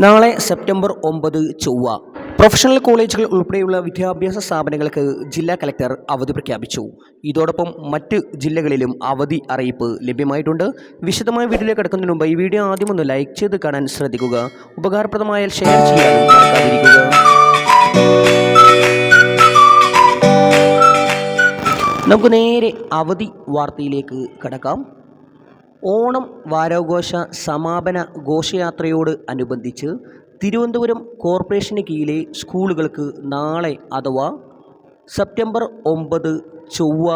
നാളെ സെപ്റ്റംബർ ഒമ്പത് ചൊവ്വ. പ്രൊഫഷണൽ കോളേജുകൾ ഉൾപ്പെടെയുള്ള വിദ്യാഭ്യാസ സ്ഥാപനങ്ങൾക്ക് ജില്ലാ കലക്ടർ അവധി പ്രഖ്യാപിച്ചു. ഇതോടൊപ്പം മറ്റ് ജില്ലകളിലും അവധി അറിയിപ്പ് ലഭ്യമായിട്ടുണ്ട്. വിശദമായ വീഡിയോ കിടക്കുന്നതിന് മുമ്പ് ഈ വീഡിയോ ആദ്യം ഒന്ന് ലൈക്ക് ചെയ്ത് കാണാൻ ശ്രദ്ധിക്കുക. ഉപകാരപ്രദമായാൽ ഷെയർ മറക്കാതിരിക്കുക. നമുക്ക് നേരെ അവധി വാർത്തയിലേക്ക് കടക്കാം. ഓണം വാരാഘോഷ സമാപന ഘോഷയാത്രയോട് അനുബന്ധിച്ച് തിരുവനന്തപുരം കോർപ്പറേഷന് കീഴിലെ സ്കൂളുകൾക്ക് നാളെ അഥവാ സെപ്റ്റംബർ ഒമ്പത് ചൊവ്വ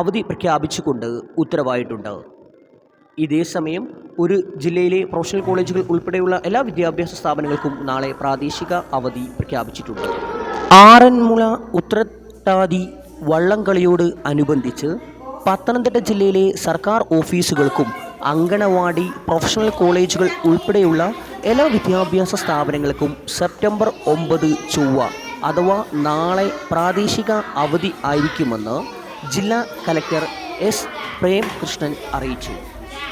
അവധി പ്രഖ്യാപിച്ചുകൊണ്ട് ഉത്തരവായിട്ടുണ്ട്. ഇതേസമയം ഒരു ജില്ലയിലെ പ്രൊഫഷണൽ കോളേജുകൾ ഉൾപ്പെടെയുള്ള എല്ലാ വിദ്യാഭ്യാസ സ്ഥാപനങ്ങൾക്കും നാളെ പ്രാദേശിക അവധി പ്രഖ്യാപിച്ചിട്ടുണ്ട്. ആറന്മുള ഉത്രട്ടാതി വള്ളംകളിയോട് അനുബന്ധിച്ച് പത്തനംതിട്ട ജില്ലയിലെ സർക്കാർ ഓഫീസുകൾക്കും അങ്കണവാടി പ്രൊഫഷണൽ കോളേജുകൾ ഉൾപ്പെടെയുള്ള എല്ലാ വിദ്യാഭ്യാസ സ്ഥാപനങ്ങൾക്കും സെപ്റ്റംബർ ഒമ്പത് ചൊവ്വ അഥവാ നാളെ പ്രാദേശിക അവധി ആയിരിക്കുമെന്ന് ജില്ലാ കലക്ടർ എസ് പ്രേംകൃഷ്ണൻ അറിയിച്ചു.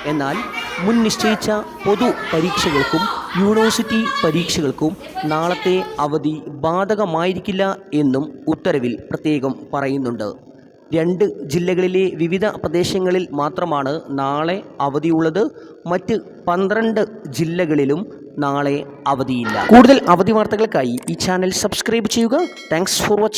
എന്നാൽ മുൻ നിശ്ചയിച്ച പൊതു പരീക്ഷകൾക്കും യൂണിവേഴ്സിറ്റി പരീക്ഷകൾക്കും നാളത്തെ അവധി ബാധകമായിരിക്കില്ല എന്നും ഉത്തരവിൽ പ്രത്യേകം പറയുന്നുണ്ട്. രണ്ട് ജില്ലകളിലെ വിവിധ പ്രദേശങ്ങളിൽ മാത്രമാണ് നാളെ അവധിയുള്ളത്. മറ്റ് പന്ത്രണ്ട് ജില്ലകളിലും നാളെ അവധിയില്ല. കൂടുതൽ അവധി വാർത്തകൾക്കായി ഈ ചാനൽ സബ്സ്ക്രൈബ് ചെയ്യുക. Thanks for watching